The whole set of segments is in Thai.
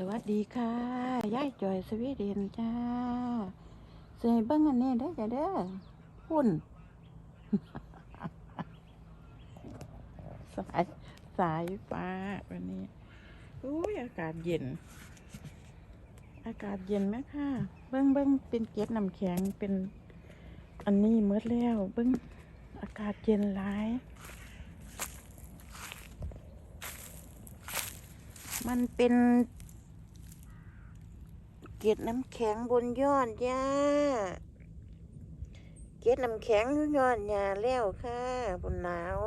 สวัสดีค่ะยายจอยสวีเดนจ้าเสยเบิ้งอันนี้เด้จ้าเด้อหุ่นสายสายฟ้าวันนี้อุ้ยอากาศเย็น อากาศเย็นไหมค่ะ เบิ้งเบิ้งเป็นเกล็ดน้ำแข็งเป็นอันนี้เมื่อแล้ว เบิ้งอากาศเย็นหลาย มันเป็น เกล็ดน้ำแข็งบนยอดหญ้าเกล็ดน้ำแข็งอยู่ยอดหญ้าแล้วค่ะบนหนาว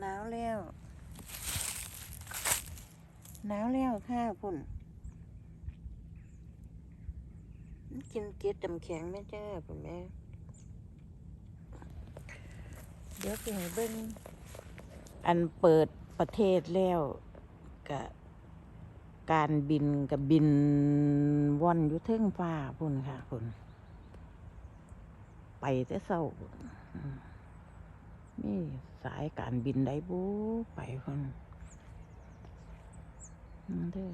หนาวแล้วหนาวแล้วค่ะพุ่นกินเกล็ดน้ำแข็งไหมจ้าพุ่นแม่เดี๋ยวสิให้เบิ่งอันเปิดประเทศแล้วกะ การบินกับบินว่อนอยู่เทิงฟ้าพุ่นค่ะพุ่นไปแต่เศร้ามีสายการบินได้บูไปพุ่นอืมเด้อ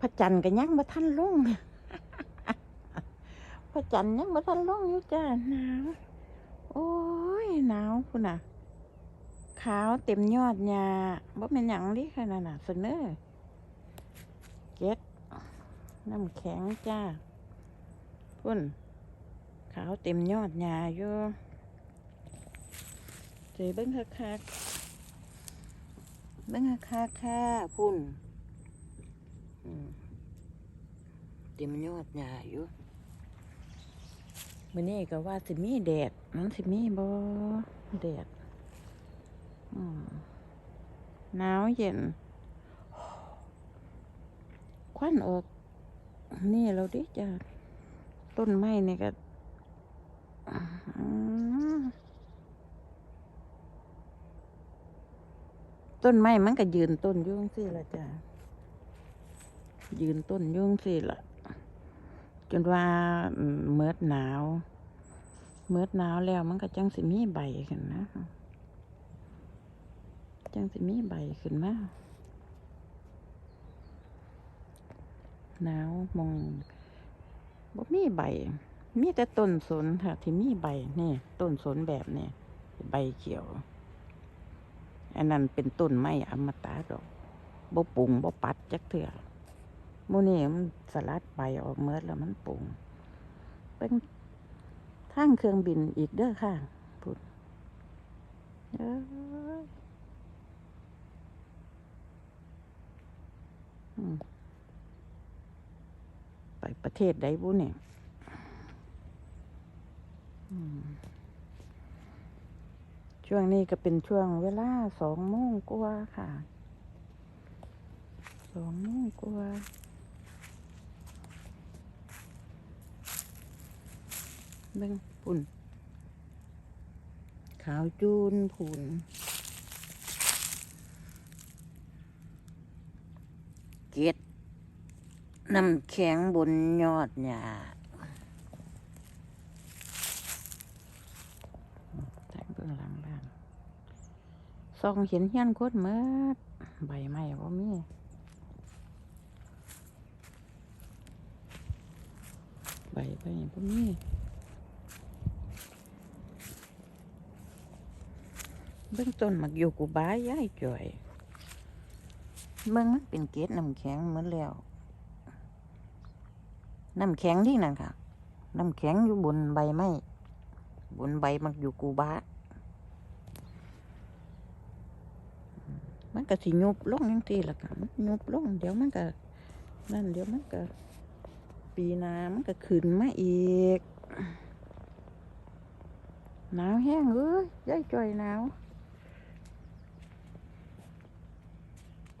พระจันทร์ก็ยังมาทันลงพระจันทร์ยังมาทันลงอยู่จ้าหนาวโอ้ยหนาวพุ่นน่ะ ขาวเต็มยอดหญ้าบ่เป็นหยังดิขนาดน่ะเสนอเก็ดน้ำแข็งจ้าพุ่นขาวเต็มยอดหญ้าอยู่เจเบิ้งคักๆเบิ้งคักๆค่ะพุ่นเต็มยอดหญ้าอยู่มื้อนี้ก็ว่าสิมีแดดมันสิมีบ่แดด หนาวเย็น ควันออก นี่เราดิจ้ะต้นไม้นี่ก็ต้นไม้มันก็ยืนต้นยุ่งสิละจ้ะ ยืนต้นยุ่งสิละจนว่าอืมเมิดหนาว เมิดหนาวแล้วมันก็จังสิมีใบขึ้นนะ จังสิมีใบขึ้นมาหนาวมองบ่มีใบ มีแต่ต้นสนค่ะ ที่มีใบนี่ต้นสนแบบนี้ใบเขียว อันนั้นเป็นต้นไม้อมตะดอกบ่ปุงบ่ปัดจักเถื่อมูนี่มันสลัดใบออกเมื่อแล้วมันปุงเป็นทางเครื่องบินอีกเด้อค่ะพูดเอ้ยอืม ไปประเทศใดบุเนี่ยช่วงนี้ก็เป็นช่วงเวลาสองโมงกว่าค่ะ สองโมงกว่าเบิ่งปุ่น ขาวจูนผุนเก็ด น้ำแข็งบนยอดหญ้าแต่งเบื้องหลังบ้านส่องเห็นเฮียนโคตรเมื่ดใบไม้บ่มีใบใบบ่มีเบื้องต้นมักอยู่กูบ้ายย้ายจ่อย เมืองมันเป็นเกล็ดน้ำแข็งเหมือนแล้ว น้ำแข็งที่นั่นค่ะ น้ำแข็งอยู่บนใบไม้บนใบมันอยู่กูบามันก็สิยุบลงยังทีละค่ะมันยุบลงเดี๋ยวมันก็นั่นเดี๋ยวมันก็ ปีหนามันก็ขึ้นมาอีกหนาวแห้งเอ้ยยายจ่อยหนาว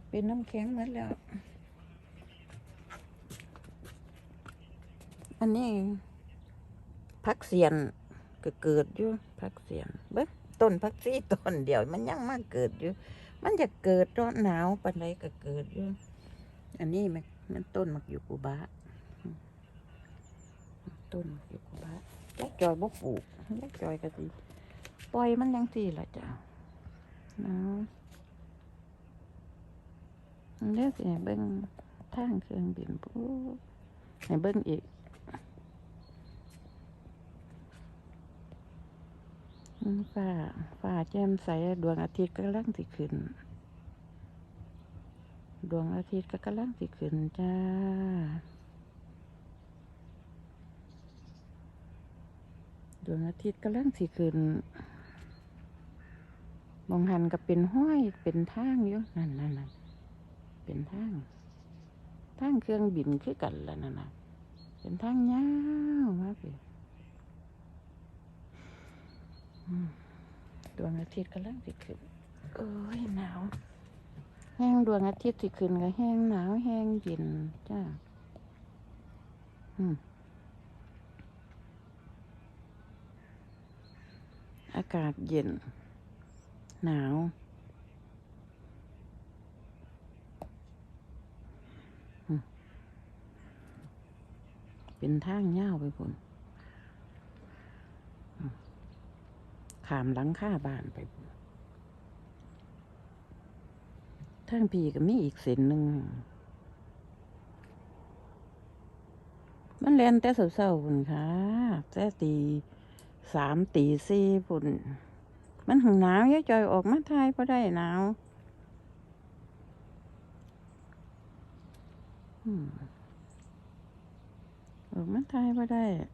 เป็นน้ำแข็งหมดแล้ว อันนี้พักเสียนก็เกิดอยู่พักเสียนเบิ้ต้นพักซี่ต้นเดียว มันยังมาเกิดอยู่ มันจะเกิดตอนหนาวปันใดก็เกิดอยู่ อันนี้มันมันต้นมักอยู่กูบาต้นมักอยู่กูบายักจอยบ่ปลูกยักจอยก็สิปล่อยมันยังสี่ละจ้ะหนาวเดี๋ยวสิให้เบิ่งทางเครื่องบินปุ๊บให้เบิ่งอีก อืมฟ้าฟ้าแจ่มใสดวงอาทิตย์กำลังสิขึ้น ดวงอาทิตย์ก็กำลังสิขึ้นจ้าดวงอาทิตย์กำลังสิขึ้นมองหันก็เป็นห้อยเป็นทางอยู่นั่นนั่นนั่นเป็นทางทางเครื่องบินคือกันแล้วนั่นน่ะเป็นทางยาวมากเลยอืม ดวงอาทิตย์กำลังสิขึ้นโอ้ยหนาว แห้งดวงอาทิตย์สิขึ้นก็แห้งหนาวแห้งเย็นจ้าอืมอากาศเย็น หนาวอืมเป็นทางยาวไปพุ่นอืม ขามหลังค่าบ้านไปพุ่นทางพี่ก็มีอีกเส้นหนึ่ง มันเล่นแต่เศร้าๆพุ่นค่ะแต่ตีสามตีสี่พุ่น มันหงหนาวยายจอยออกมาทายพอได้หนาวอืมออกมาทายพอได้อืม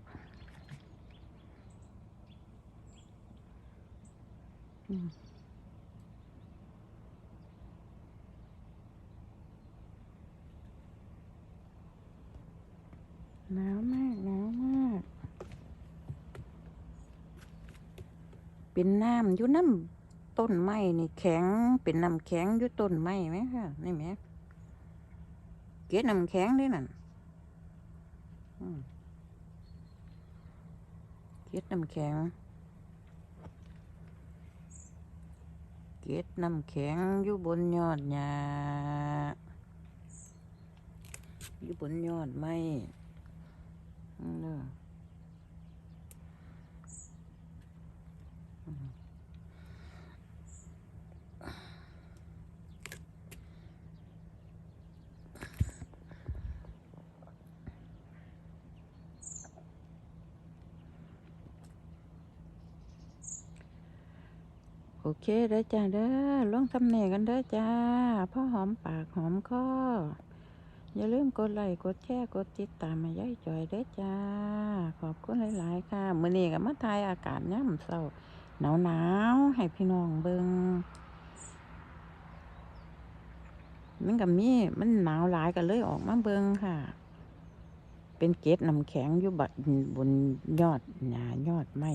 หนาวมากหนาวมาก เป็นน้ำอยู่น้ำต้นไม้นี่แข็ง เป็นน้ำแข็งอยู่ต้นไม้ไหมคะนี่ไหมเกล็ดน้ำแข็งด้วยนั่นเกล็ดน้ำแข็ง ก็ดน้ำแข็งอยู่บนยอดหญ้าอยู่บนยอดไม้อืมเด้อ เคเด้อจ้าเด้อลงทำเนีกันเด้อจ้าพ่อหอมปากหอมคออย่าลืมกดไลค์กดแชร์กดติดตามมาย่อยจอยเด้อจ้า ขอบคุณหลาย ๆ ค่ะมื้อนี้ก็มาทายอากาศย่ำเศร้าหนาวหนาวให้พี่น้องเบิงมันก็มีมันหนาวหลายก็เลยออกมาเบิงค่ะ เป็นเกล็ดน้ำแข็งอยู่บัดบนยอดหญ้ายอดไม้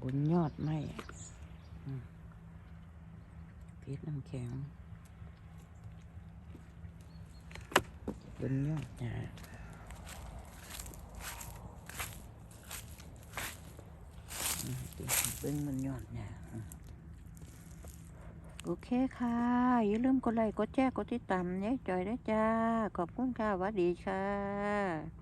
บนยอดไม้เพชรน้ำแข็งบนยอดหญ้าเดี๋ยวเบิ้งบนยอดหญ้าอืมโอเคค่ะ อย่าลืมกดไลค์กดแชร์กดติดตามยายจอยด้วยจ้า ขอบคุณค่ะวัสดีค่ะ